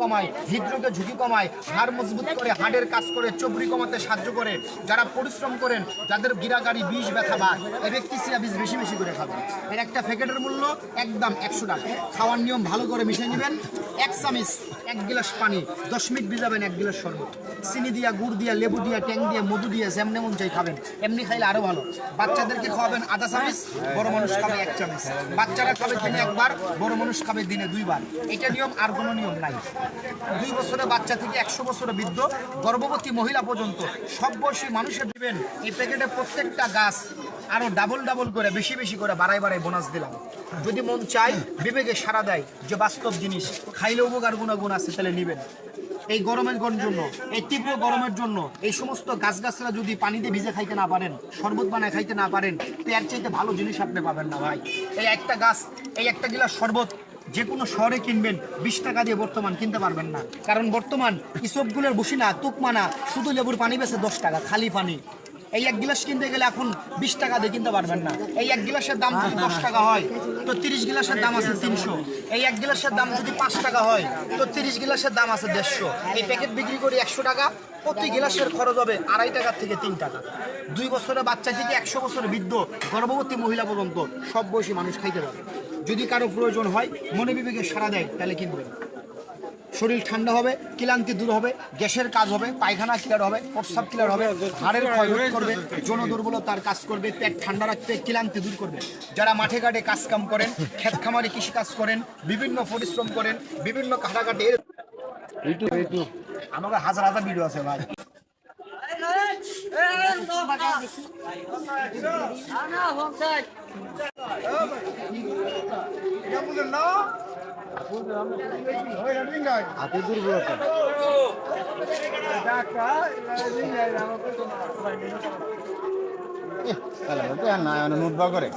কমায় হৃদরোগের ঝুঁকি কমায় হাড় মজবুত করে, হাড়ের কাজ করে চবরি কমাতে সাহায্য করে। যারা পরিশ্রম করেন, যাদের গিরাগাড়ি বিষ ব্যথা বা এভেক্টিসিয়া বিষ বেশি বেশি করে খাবেন এর একটা প্যাকেটের মূল্য একদম একশো টাকা। খাওয়ার নিয়ম ভালো করে মিশিয়ে নেবেন। এক চামিচ, এক গিলাস পানি, দশ মিনিট ভিজাবেন এক গিলাস শরবত। চিনি দিয়া, গুড় দিয়া, লেবু দিয়া, ট্যাং দিয়া, মধু দিয়া, যেমন মন চাই খাবেন। এমনি খাইলে আরও ভালো। বাচ্চাদেরকে খাওয়াবেন আধা চামিচ, বড় মানুষ খাবে এক চামিচ। বাচ্চারা খাবে দিনে একবার, বড় মানুষ খাবে দিনে দুইবার। এটা নিয়ম আর কোনো নিয়ম নাই। দুই বছরের বাচ্চা থেকে একশো বছরের বৃদ্ধ, গর্ভবতী মহিলা পর্যন্ত সব বয়সী মানুষের দিবেন এই প্যাকেটে প্রত্যেকটা গাছ আরও ডাবল ডাবল করে, বেশি বেশি করে বাড়াই বাড়াই বোনাস দিলাম। যদি মন চাই বিবেকে সারা দেয় যে বাস্তব জিনিস, খাইলে উপকার গুণাগুণ আছে, তাহলে নিবেন। এই গরমের জন্য, এই তীব্র গরমের জন্য, এই সমস্ত গাছগাছরা যদি পানিতে ভিজে খাইতে না পারেন, শরবত বানায় খাইতে না পারেন তো এর চাইতে ভালো জিনিস আপনি পাবেন না ভাই। এই একটা গাছ, এই একটা গিলাস শরবত যে কোনো শহরে কিনবেন, বিশ টাকা দিয়ে বর্তমান কিনতে পারবেন না। কারণ বর্তমান ইসবগুলোর বসি না তুকমানা, শুধু লেবুর পানি বেছে দশ টাকা, খালি পানি। এই এক গিলাস কিনতে গেলে এখন বিশ টাকা দিয়ে কিনতে পারবেন না। এই এক গিলাসের দাম যদি দশ টাকা হয়, তো তিরিশ গিলাসের দাম আছে তিনশো। এই এক গিলাসের দাম যদি পাঁচ টাকা হয়, তো তিরিশ গিলাসের দাম আছে দেড়শো। এই প্যাকেট বিক্রি করি একশো টাকা, প্রতি গিলাসের খরচ হবে আড়াই টাকা থেকে তিন টাকা। দুই বছরের বাচ্চা থেকে একশো বছরের বৃদ্ধ, গর্ভবতী মহিলা পর্যন্ত সব বয়সী মানুষ খাইতে পারে যদি কারও প্রয়োজন হয় মনে বিবেকে সারা দেয় তাহলে কিনবেন শরীর ঠান্ডা হবে ক্লান্তি দূর হবে গ্যাসের কাজ হবে পায়খানা ক্লিয়ার হবে প্রস্রাব ক্লিয়ার হবে হাড়ের ক্ষয় করবে যৌন দুর্বলতার কাজ করবে পেট ঠান্ডা রাখতে ক্লান্তি দূর করবে যারা মাঠে ঘাটে কাজ কাম করেন ক্ষেত খামারে কৃষি কাজ করেন বিভিন্ন পরিশ্রম করেন বিভিন্ন কাটাকাটি আমাকে হাজার হাজার ভিডিও আছে ভাই হাতে দুর্বলতা। তাহলে নোট করে